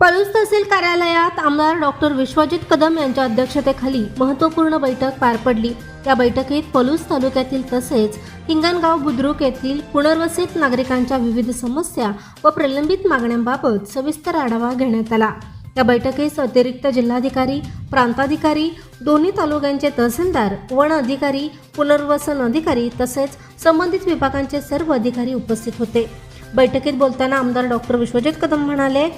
पळूस तहसील कार्यालयात आमदार डॉक्टर विश्वजित कदम यांच्या अध्यक्षतेखाली महत्त्वपूर्ण बैठक पार पडली. या बैठकीत पलूस तालुक्यातील तसेच हिंगणगाव बुद्रुक येथील पुनर्वसित नागरिकांच्या विविध समस्या व प्रलंबित मागण्यांबाबत सविस्तर आढावा घेण्यात आला. या बैठकीस अतिरिक्त जिल्हाधिकारी प्रांताधिकारी दोन्ही तालुक्यांचे तहसीलदार वन अधिकारी पुनर्वसन अधिकारी तसेच संबंधित विभागांचे सर्व अधिकारी उपस्थित होते. बैठकीत बोलताना आमदार डॉक्टर विश्वजित कदम म्हणाले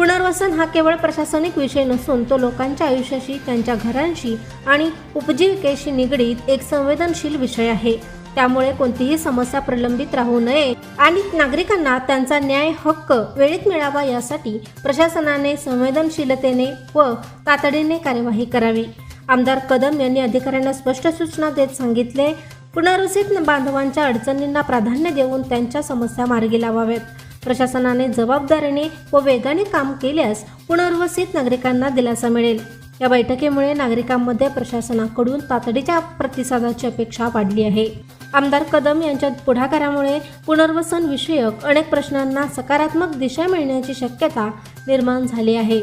पुनर्वसन हा केवळ प्रशासनिक विषय नसून तो लोकांच्या आयुष्याशी त्यांच्या घरांशी आणि उपजीविकेशी निगडीत एक संवेदनशील विषय आहे. त्यामुळे कोणतीही समस्या प्रलंबित राहू नये आणि नागरिकांना त्यांचा न्याय हक्क वेळेत मिळावा यासाठी प्रशासनाने संवेदनशीलतेने व तातडीने कार्यवाही करावी. आमदार कदम यांनी अधिकाऱ्यांना स्पष्ट सूचना देत सांगितले पुनर्वसित बांधवांच्या अडचणींना प्राधान्य देऊन त्यांच्या समस्या मार्गी लावाव्यात. प्रशासनाने जबाबदारीने व वेगाने काम केल्यास पुनर्वसित नागरिकांना दिलासा मिळेल. या बैठकीमुळे नागरिकांमध्ये प्रशासनाकडून तातडीच्या प्रतिसादाची अपेक्षा वाढली आहे. आमदार कदम यांच्या पुढाकारामुळे पुनर्वसन विषयक अनेक प्रश्नांना सकारात्मक दिशा मिळण्याची शक्यता निर्माण झाली आहे.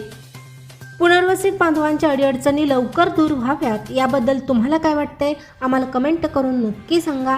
पुनर्वसित बांधवांच्या अडीअडचणी लवकर दूर व्हाव्यात याबद्दल तुम्हाला काय वाटतंय? आम्हाला कमेंट करून नक्की सांगा.